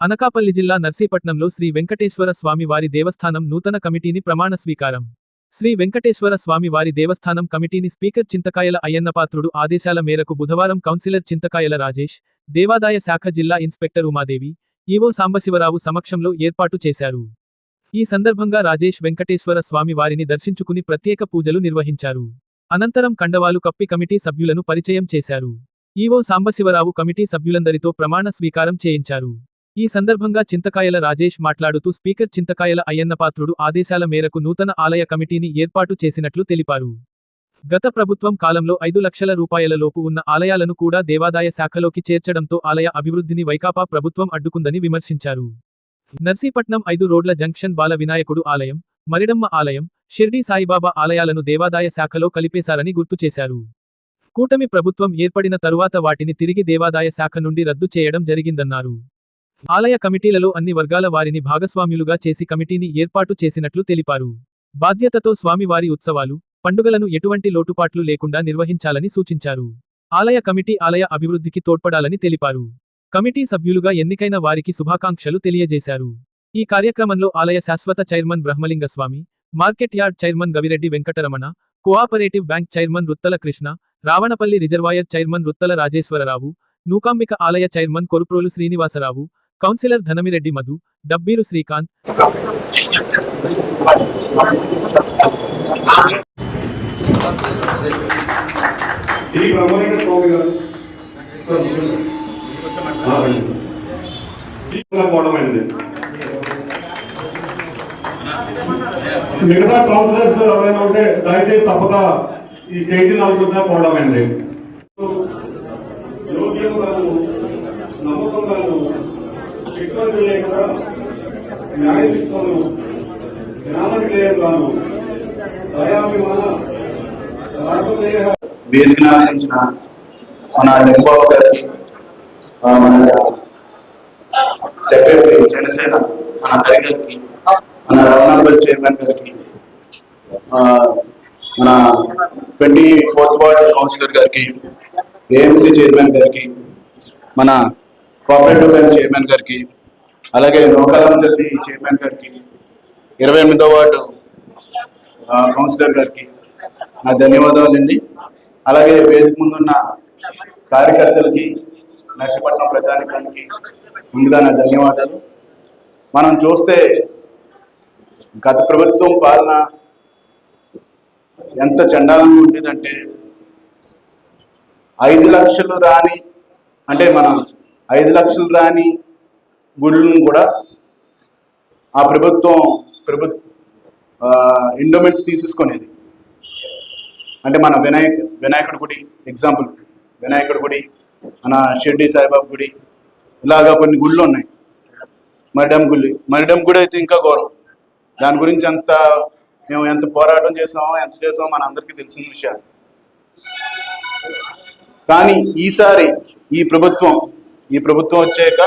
అనకాపల్లి జిల్లా నర్సీపట్నంలో శ్రీ వెంకటేశ్వర స్వామి వారి దేవస్థానం నూతన కమిటీని ప్రమాణ స్వీకారం. శ్రీ వెంకటేశ్వర స్వామి వారి దేవస్థానం కమిటీని స్పీకర్ చింతకాయల అయ్యన్నపాత్రుడు ఆదేశాల మేరకు బుధవారం కౌన్సిలర్ చింతకాయల రాజేష్ దేవాదాయ శాఖ జిల్లా ఇన్స్పెక్టర్ ఉమాదేవి ఈవో సాంబశివరావు సమక్షంలో ఏర్పాటు చేశారు. ఈ సందర్భంగా రాజేష్ వెంకటేశ్వర స్వామి వారిని దర్శించుకుని ప్రత్యేక పూజలు నిర్వహించారు. అనంతరం కండవాలు కప్పి కమిటీ సభ్యులను పరిచయం చేశారు. ఈవో సాంబశివరావు కమిటీ సభ్యులందరితో ప్రమాణ స్వీకారం చేయించారు. ఈ సందర్భంగా చింతకాయల రాజేష్ మాట్లాడుతూ స్పీకర్ చింతకాయల అయ్యన్నపాత్రుడు ఆదేశాల మేరకు నూతన ఆలయ కమిటీని ఏర్పాటు చేసినట్లు తెలిపారు. గత ప్రభుత్వం కాలంలో ఐదు లక్షల రూపాయల లోపు ఉన్న ఆలయాలను కూడా దేవాదాయ శాఖలోకి చేర్చడంతో ఆలయ అభివృద్ధిని వైకాపా ప్రభుత్వం అడ్డుకుందని విమర్శించారు. నర్సీపట్నం ఐదు రోడ్ల జంక్షన్ బాల వినాయకుడు ఆలయం మరిడమ్మ ఆలయం షిర్డీ సాయిబాబా ఆలయాలను దేవాదాయ శాఖలో కలిపేశారని గుర్తు చేశారు. కూటమి ప్రభుత్వం ఏర్పడిన తరువాత వాటిని తిరిగి దేవాదాయ శాఖ నుండి రద్దు చేయడం జరిగిందన్నారు. ఆలయ కమిటీలలో అన్ని వర్గాల వారిని భాగస్వామ్యులుగా చేసి కమిటీని ఏర్పాటు చేసినట్లు తెలిపారు. బాధ్యతతో స్వామివారి ఉత్సవాలు పండుగలను ఎటువంటి లోటుపాట్లు లేకుండా నిర్వహించాలని సూచించారు. ఆలయ కమిటీ ఆలయ అభివృద్ధికి తోడ్పడాలని తెలిపారు. కమిటీ సభ్యులుగా ఎన్నికైన వారికి శుభాకాంక్షలు తెలియజేశారు. ఈ కార్యక్రమంలో ఆలయ శాశ్వత chairman Brahmalingaswami market yard chairman Gavireddy Venkataramana cooperative bank chairman Ruttala Krishna Ravanapalli reservoir chairman Ruttala Rajeswararao Nookambika ఆలయ చైర్మన్ కొరుప్రోలు శ్రీనివాసరావు కౌన్సిలర్ ధనమిరెడ్డి మధు డబ్బీరు శ్రీకాంత్. మిగతా కౌన్సిలర్స్ ఎవరైనా ఉంటే దయచేసి తప్పక ఈ స్టేజ్ నాలుగుతున్నా పోవడమైంది శక్తివంతులు లేకుండా న్యాయనిష్టను జ్ఞానవిలేయం లేకుండాను దయాభిమాన రాజదేహ వేదికను మన లింబాబు గారికి మన సెక్రటరీ జనసేన మన హరి మన రవణాబల్ చైర్మన్ గారికి మన ట్వంటీ ఫోర్త్ వార్డ్ కౌన్సిలర్ గారికి ఏఎంసీ చైర్మన్ గారికి మన కోఆపరేటివ్ బ్యాంక్ చైర్మన్ గారికి అలాగే నోకాలం తల్లి చైర్మన్ గారికి ఇరవై ఎనిమిదో వార్డు కౌన్సిలర్ గారికి నా ధన్యవాదాలండి. అలాగే వేదిక ముందున్న కార్యకర్తలకి నర్సీపట్నం ప్రజానికానికి ముందుగా నా ధన్యవాదాలు. మనం చూస్తే గత ప్రభుత్వం పాలన ఎంత చండాలంగా ఉండేదంటే ఐదు లక్షలు రాని అంటే మనం ఐదు లక్షలు రాని గుళ్ళను కూడా ఆ ప్రభుత్వం ప్రభు ఎండోమెంట్స్ తీసేసుకునేది. అంటే మన వినాయక్ వినాయకుడి గుడి ఎగ్జాంపుల్ వినాయకుడి గుడి మన షిర్డి సాయిబాబా గుడి ఇలాగా కొన్ని గుళ్ళు ఉన్నాయి. మరిడమ్ గుడి మరిడమ్ గుడి అయితే ఇంకా ఘోరం. దాని గురించి ఎంత మేము ఎంత పోరాటం చేసామో ఎంత చేసామో మన అందరికీ తెలిసిన విషయాలు. కానీ ఈసారి ఈ ప్రభుత్వం ఈ ప్రభుత్వం వచ్చాక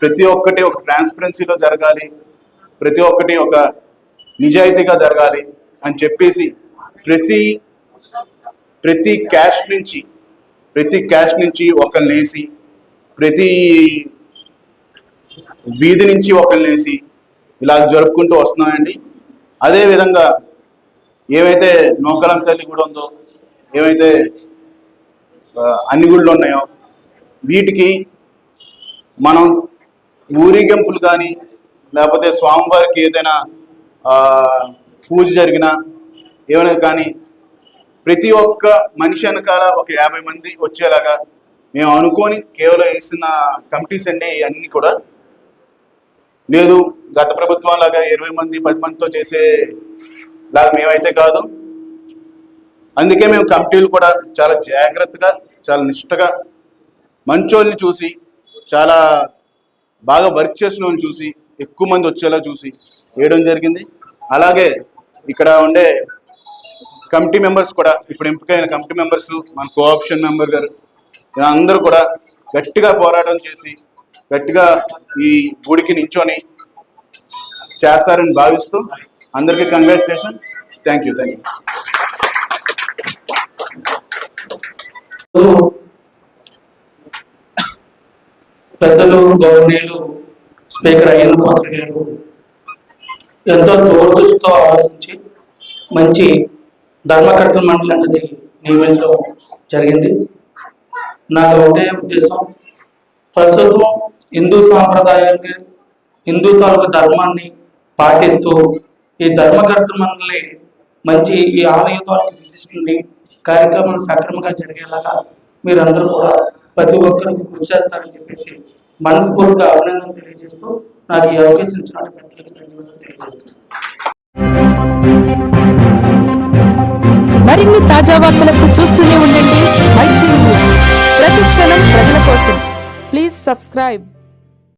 ప్రతి ఒక్కటి ఒక ట్రాన్స్పరెన్సీలో జరగాలి ప్రతి ఒక్కటి ఒక నిజాయితీగా జరగాలి అని చెప్పేసి ప్రతి ప్రతి క్యాష్ నుంచి ప్రతి క్యాష్ నుంచి ఒకరిని వేసి ప్రతి వీధి నుంచి ఒకరిని వేసి ఇలా జరుపుకుంటూ వస్తున్నామండి. అదేవిధంగా ఏవైతే నూకలం తల్లి గుడి ఉందో ఏవైతే అన్ని గుళ్ళు ఉన్నాయో వీటికి మనం ఊరేగింపులు కానీ లేకపోతే స్వామివారికి ఏదైనా పూజ జరిగినా ఏమైనా కానీ ప్రతి ఒక్క మనిషి వెనకాల ఒక యాభై మంది వచ్చేలాగా మేము అనుకొని కేవలం వేసిన కమిటీస్ అండి అన్నీ కూడా. లేదు గత ప్రభుత్వం లాగా ఇరవై మంది పది మందితో చేసే లాగా మేమైతే కాదు. అందుకే మేము కమిటీలు కూడా చాలా జాగ్రత్తగా చాలా నిష్టగా మంచోళ్ళని చూసి చాలా బాగా వర్క్ చేసిన వాళ్ళని చూసి ఎక్కువ మంది వచ్చేలా చూసి వేయడం జరిగింది. అలాగే ఇక్కడ ఉండే కమిటీ మెంబర్స్ కూడా ఇప్పుడు ఎంపికైన కమిటీ మెంబర్స్ మన కోఆప్షన్ మెంబర్ గారు అందరూ కూడా గట్టిగా పోరాటం చేసి గట్టిగా ఈ గుడికి నించొని చేస్తారని భావిస్తూ అందరికీ congratulation thank you thank you పెద్దలు గౌరవనీయులు స్పీకర్ అయ్యన్న పాత్ర గారు ఎంతో దూరదృష్టితో ఆలోచించి మంచి ధర్మకర్తల మండలి అనేది నియమించడం జరిగింది. నాకు ఒకటే ఉద్దేశం ప్రస్తుతం హిందూ సాంప్రదాయాన్ని హిందూ తాలూకు ధర్మాన్ని పాటిస్తూ ఈ ధర్మకర్త మండలి మంచి ఈ ఆలయ తాలూకు విశిష్టుల్ని కార్యక్రమాలు సక్రమంగా జరిగేలాగా మీరందరూ కూడా ప్రతి ఒక్కరికి కృషి చేస్తారని చెప్పేసి మనస్ఫూర్తిగా అభినందన తెలియజేస్తూ నాకు ఈ అవకాశం ఇచ్చిన పెద్దలకు ధన్యవాదాలు తెలియజేస్తున్నాను. మరిన్ని తాజా వార్తలకు చూస్తూనే ఉండండి. మైత్రి న్యూస్. ప్రతి క్షణం ప్రజల కోసం. Please subscribe.